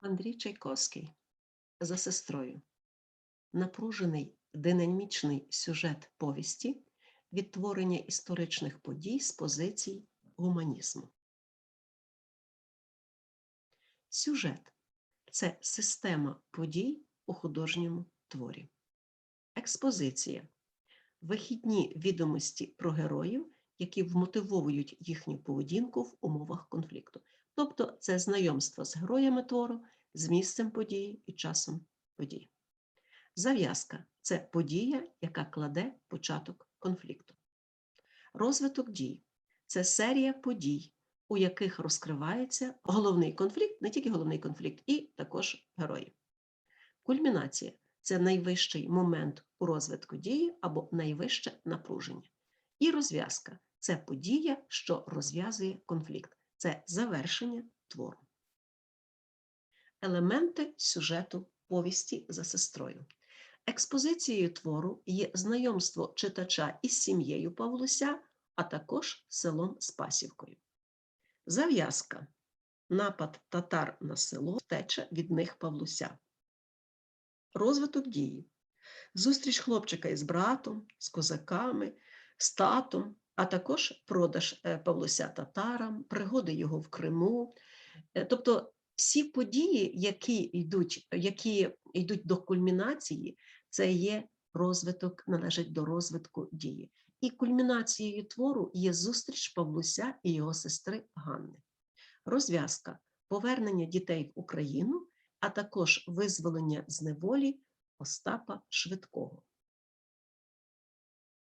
Андрій Чайковський за сестрою. Напружений динамічний сюжет повісті, відтворення історичних подій з позицій гуманізму. Сюжет це система подій у художньому творі. Експозиція вихідні відомості про героїв, які вмотивовують їхню поведінку в умовах конфлікту. Це знайомство з героями твору, з місцем події і часом події. Зав'язка це подія, яка кладе початок конфлікту. Розвиток дій це серія подій, у яких розкривається головний конфлікт, не тільки головний конфлікт, і також герої. Кульмінація це найвищий момент у розвитку дії або найвище напруження. І розв'язка це подія, що розв'язує конфлікт. Це завершення твору. Елементи сюжету повісті за сестрою. Експозицією твору є знайомство читача із сім'єю Павлуся, а також селом Спасівкою. Зав'язка. Напад татар на село втеча від них Павлуся. Розвиток дії. Зустріч хлопчика із братом, з козаками, з татом, а також продаж е, Павлуся татарам, пригоди його в Криму. Е, Тобто всі події, які йдуть, які йдуть до кульмінації, це є розвиток, належить до розвитку дії. І кульмінацією твору є зустріч Павлуся і його сестри Ганни. Розв'язка повернення дітей в Україну, а також визволення з неволі Остапа Швидкого.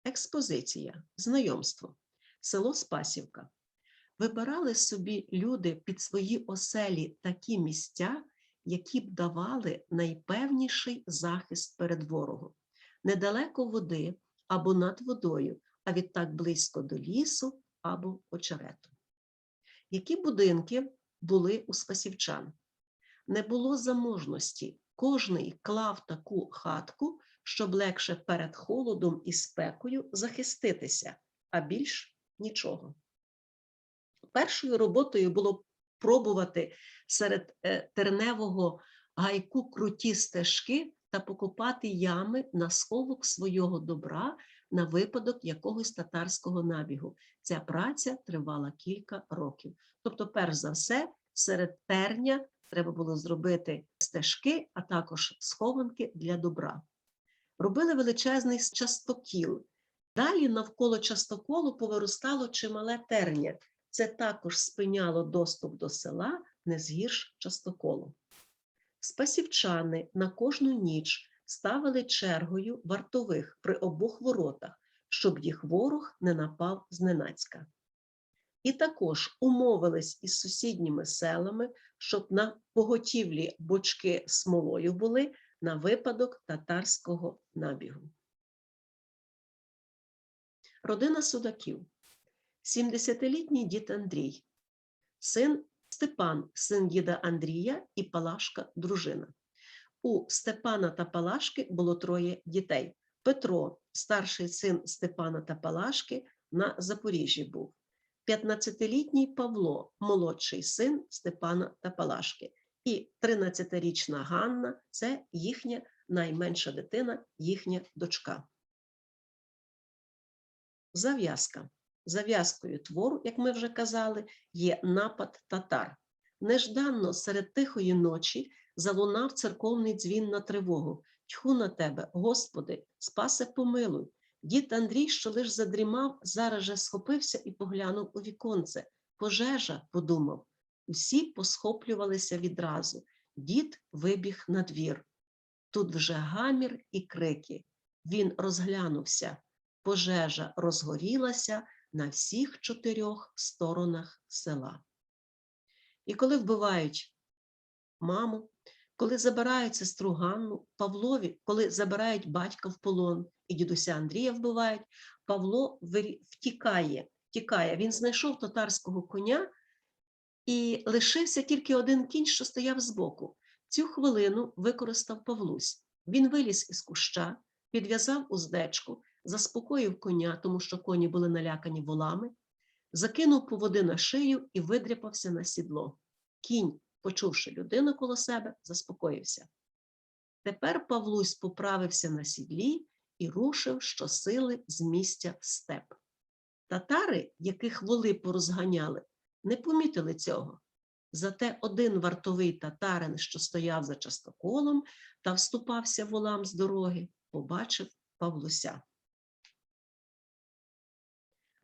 Експозиція, знайомство, село Спасівка. Вибирали собі люди під свої оселі такі місця, які б давали найпевніший захист перед ворогом, недалеко води або над водою, а відтак близько до лісу або очерету. Які будинки були у спасівчан? Не було заможності, кожний клав таку хатку, щоб легше перед холодом і спекою захиститися, а більш нічого. Першою роботою було пробувати серед е, терневого гайку круті стежки та покопати ями на сховок свого добра на випадок якогось татарського набігу. Ця праця тривала кілька років. Тобто, перш за все, серед терня треба було зробити стежки, а також схованки для добра. Робили величезний частокіл. Далі навколо частоколу повиростало чимале терня. Це також спиняло доступ до села не згірш частоколу. Спасівчани на кожну ніч ставили чергою вартових при обох воротах, щоб їх ворог не напав зненацька. І також умовились із сусідніми селами, щоб на поготівлі бочки смолою були на випадок татарського набігу. Родина судаків. 70-літній дід Андрій, син Степан, син діда Андрія і Палашка дружина. У Степана та Палашки було троє дітей. Петро, старший син Степана та Палашки, на Запоріжжі був. 15-літній Павло, молодший син Степана та Палашки. І 13-річна Ганна це їхня найменша дитина, їхня дочка. Зав'язка. Зав'язкою твору, як ми вже казали, є напад татар. Нежданно серед тихої ночі залунав церковний дзвін на тривогу. Тьху на тебе, Господи, спасе помилуй. Дід Андрій, що лиш задрімав, зараз же схопився і поглянув у віконце. Пожежа, подумав. Усі посхоплювалися відразу. Дід вибіг на двір. Тут вже гамір і крики. Він розглянувся. Пожежа розгорілася на всіх чотирьох сторонах села. І коли вбивають маму, коли забирають сестру Ганну, Павлові, коли забирають батька в полон і дідуся Андрія вбивають, Павло втікає, втікає. Він знайшов татарського коня і лишився тільки один кінь, що стояв збоку. Цю хвилину використав Павлусь. Він виліз із куща, підв'язав уздечку, заспокоїв коня, тому що коні були налякані волами, закинув поводи на шию і видряпався на сідло. Кінь почувши людину коло себе, заспокоївся. Тепер Павлусь поправився на сідлі і рушив щосили з місця в степ. Татари, яких воли порозганяли, не помітили цього. Зате один вартовий татарин, що стояв за частоколом та вступався волам з дороги, побачив Павлуся.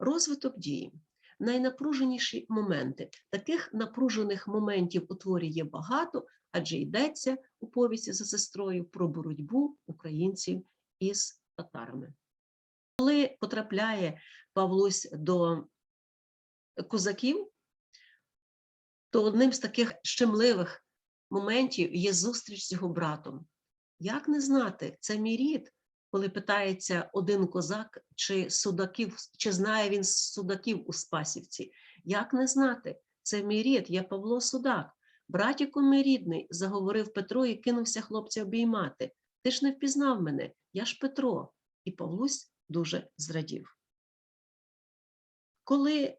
Розвиток дії. Найнапруженіші моменти. Таких напружених моментів у творі є багато, адже йдеться у повісті за сестрою про боротьбу українців із татарами. Коли потрапляє Павлусь до козаків, то одним з таких щемливих моментів є зустріч з його братом. Як не знати, це мій рід, коли питається один козак, чи судаків, чи знає він судаків у Спасівці. Як не знати, це мій рід, я Павло Судак. Братіку мій рідний, заговорив Петро і кинувся хлопця обіймати. Ти ж не впізнав мене, я ж Петро. І Павлусь дуже зрадів. Коли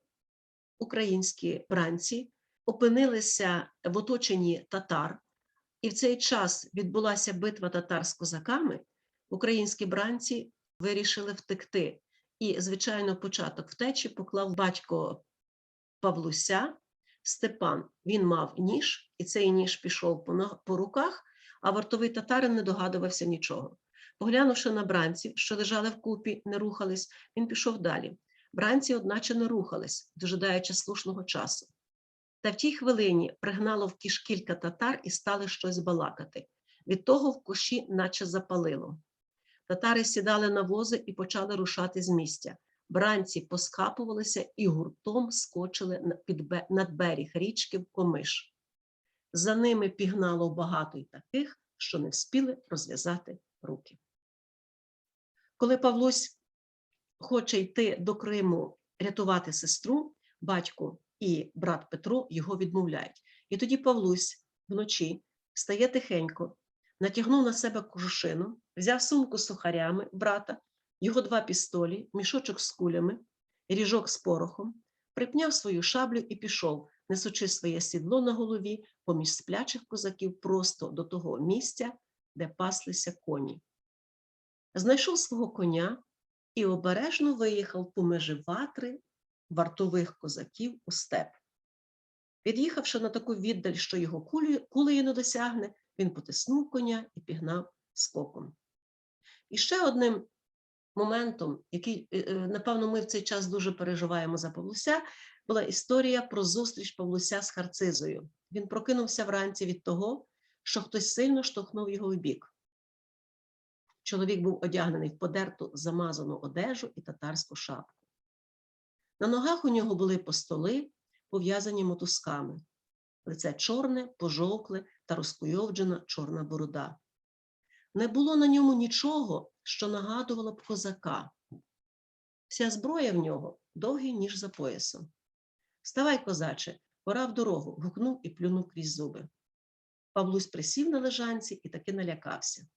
українські бранці опинилися в оточенні татар, і в цей час відбулася битва татар з козаками, українські бранці вирішили втекти. І, звичайно, початок втечі поклав батько Павлуся Степан. Він мав ніж, і цей ніж пішов по, по руках, а вартовий татарин не догадувався нічого. Поглянувши на бранців, що лежали вкупі, не рухались, він пішов далі. Бранці, одначе, не рухались, дожидаючи слушного часу. Та в тій хвилині пригнало в кіш кілька татар і стали щось балакати. Від того в коші наче запалило. Татари сідали на вози і почали рушати з місця. Бранці поскапувалися і гуртом скочили над берег річки в Комиш. За ними пігнало багато й таких, що не вспіли розв'язати руки. Коли Павлусь хоче йти до Криму рятувати сестру, батько і брат Петро його відмовляють. І тоді Павлусь вночі стає тихенько, натягнув на себе кожушину, взяв сумку з сухарями брата, його два пістолі, мішочок з кулями, ріжок з порохом, припняв свою шаблю і пішов, несучи своє сідло на голові поміж сплячих козаків просто до того місця, де паслися коні. Знайшов свого коня і обережно виїхав по межі ватри вартових козаків у степ. Під'їхавши на таку віддаль, що його кулею, не досягне, він потиснув коня і пігнав скоком. І ще одним моментом, який, е, е, напевно, ми в цей час дуже переживаємо за Павлуся, була історія про зустріч Павлуся з Харцизою. Він прокинувся вранці від того, що хтось сильно штовхнув його в бік. Чоловік був одягнений в подерту замазану одежу і татарську шапку. На ногах у нього були постоли, пов'язані мотузками. Лице чорне, пожовкле та розкуйовджена чорна борода. Не було на ньому нічого, що нагадувало б козака. Вся зброя в нього довгий, ніж за поясом. Вставай, козаче, пора в дорогу, гукнув і плюнув крізь зуби. Павлусь присів на лежанці і таки налякався.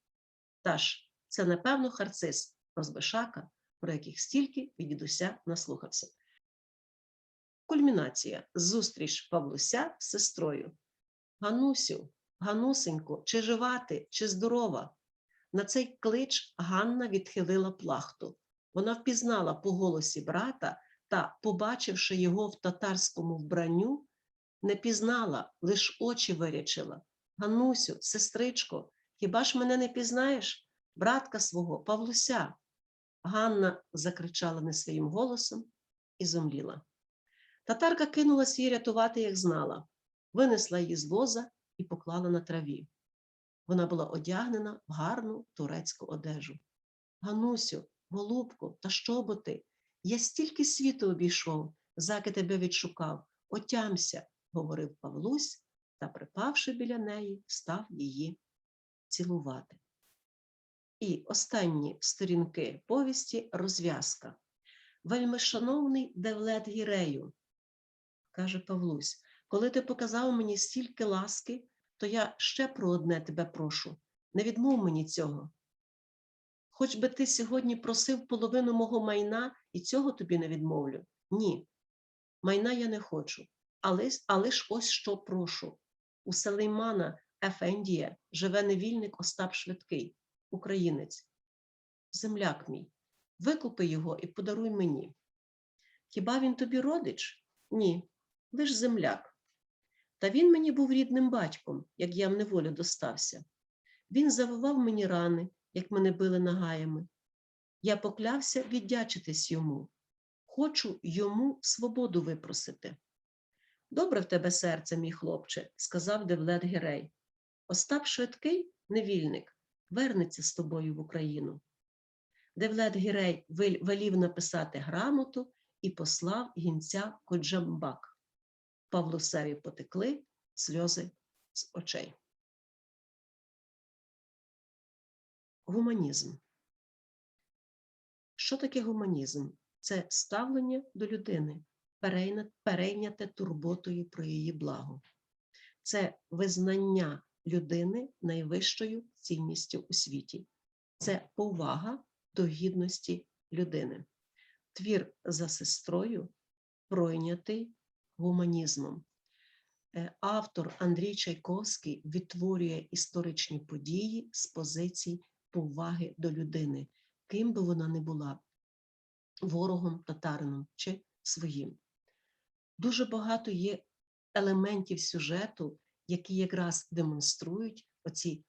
Та ж, це, напевно, харциз, розбишака, про яких стільки від дідуся наслухався. Кульмінація. Зустріч Павлуся з сестрою. Ганусю, Ганусенько, чи жива ти, чи здорова? На цей клич Ганна відхилила плахту. Вона впізнала по голосі брата та, побачивши його в татарському вбранню, не пізнала, лиш очі вирячила. Ганусю, сестричко, хіба ж мене не пізнаєш? Братка свого, Павлуся. Ганна закричала не своїм голосом і зомліла. Татарка кинулась її рятувати, як знала, винесла її з воза і поклала на траві. Вона була одягнена в гарну турецьку одежу. Ганусю, голубко, та що бо ти? Я стільки світу обійшов, заки тебе відшукав. Отямся, говорив Павлусь та, припавши біля неї, став її цілувати. І останні сторінки повісті розв'язка. Вельмишановний Девлет Гірею, каже Павлусь, коли ти показав мені стільки ласки, то я ще про одне тебе прошу. Не відмов мені цього. Хоч би ти сьогодні просив половину мого майна, і цього тобі не відмовлю. Ні, майна я не хочу, але, але ж ось що прошу. У Селеймана Ефендія живе невільник Остап Швидкий, українець. Земляк мій, викупи його і подаруй мені. Хіба він тобі родич? Ні, лиш земляк. Та він мені був рідним батьком, як я в неволю достався. Він завивав мені рани, як мене били нагаями. Я поклявся віддячитись йому. Хочу йому свободу випросити. Добре в тебе серце, мій хлопче, сказав Девлет Гірей. Остап швидкий, невільник, вернеться з тобою в Україну. Девлет Гірей велів написати грамоту і послав гінця Коджамбак. Павлусеві потекли сльози з очей. Гуманізм. Що таке гуманізм? Це ставлення до людини, перейняте турботою про її благо. Це визнання людини найвищою цінністю у світі. Це повага до гідності людини. Твір за сестрою пройнятий гуманізмом. Е, Автор Андрій Чайковський відтворює історичні події з позицій поваги до людини, ким би вона не була ворогом, татарином чи своїм. Дуже багато є елементів сюжету, які якраз демонструють оці,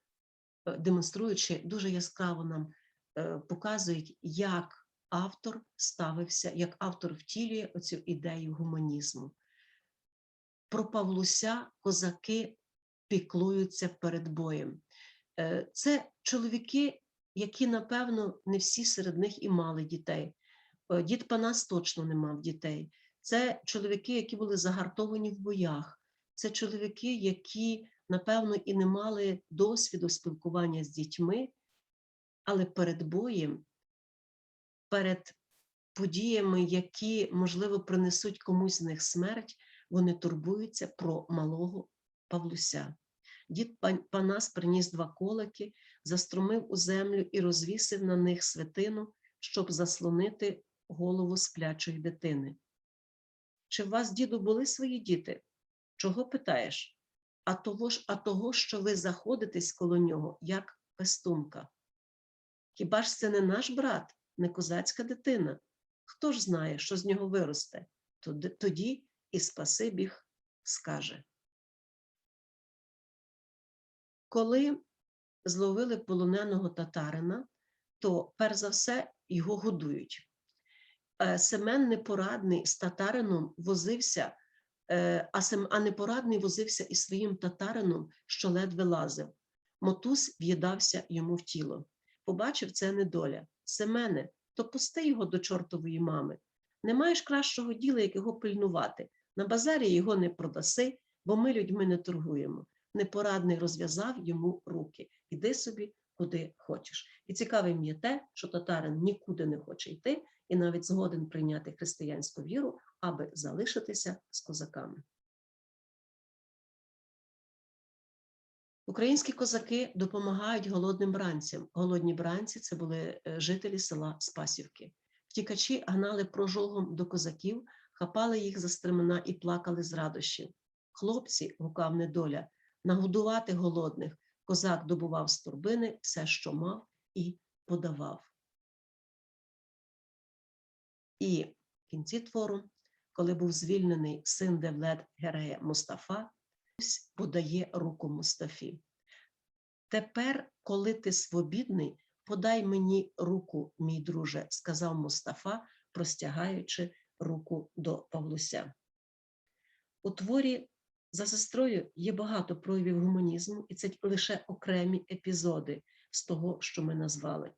е, демонструючи дуже яскраво нам е, показують, як автор ставився, як автор втілює оцю ідею гуманізму. Про Павлуся козаки піклуються перед боєм. Е, Це чоловіки, які, напевно, не всі серед них і мали дітей. Е, Дід Панас точно не мав дітей. Це чоловіки, які були загартовані в боях. Це чоловіки, які, напевно, і не мали досвіду спілкування з дітьми, але перед боєм, перед подіями, які, можливо, принесуть комусь з них смерть, вони турбуються про малого Павлуся. Дід Панас приніс два колики, заструмив у землю і розвісив на них святину, щоб заслонити голову сплячої дитини. Чи у вас, діду, були свої діти? Чого питаєш? А того ж, а того, що ви заходитесь коло нього, як пестунка. Хіба ж це не наш брат, не козацька дитина? Хто ж знає, що з нього виросте? Тоді- І спасибіг скаже. Коли зловили полоненого татарина, то перш за все його годують. Е, Семен Непорадний з татарином возився, е, а Сем- а Непорадний возився із своїм татарином, що ледве лазив. Мотуз в'їдався йому в тіло. Побачив це недоля. Семене, то пусти його до чортової мами. Не маєш кращого діла, як його пильнувати. На базарі його не продаси, бо ми людьми не торгуємо. Непорадний розв'язав йому руки. Іди собі, куди хочеш. І цікавим є те, що татарин нікуди не хоче йти і навіть згоден прийняти християнську віру, аби залишитися з козаками. Українські козаки допомагають голодним бранцям. Голодні бранці це були е, жителі села Спасівки. Втікачі гнали прожогом до козаків, хапали їх за стремена і плакали з радощів. Хлопці, гукав недоля, нагодувати голодних. Козак добував з турбини все, що мав, і подавав. І в кінці твору, коли був звільнений син Девлет Герея Мустафа, подає руку Мустафі. Тепер, коли ти свобідний, подай мені руку, мій друже, сказав Мустафа, простягаючи руку до Павлуся. У творі за сестрою є багато проявів гуманізму, і це лише окремі епізоди з того, що ми назвали.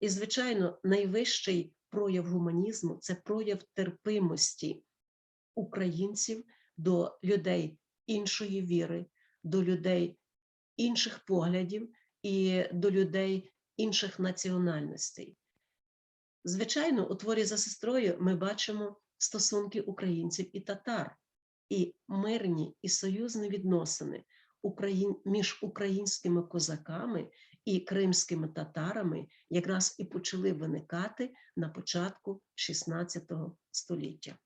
І, звичайно, найвищий прояв гуманізму це прояв терпимості українців до людей іншої віри, до людей інших поглядів і до людей інших національностей. Звичайно, у творі за сестрою ми бачимо стосунки українців і татар, і мирні і союзні відносини між українськими козаками і кримськими татарами якраз і почали виникати на початку XVI століття.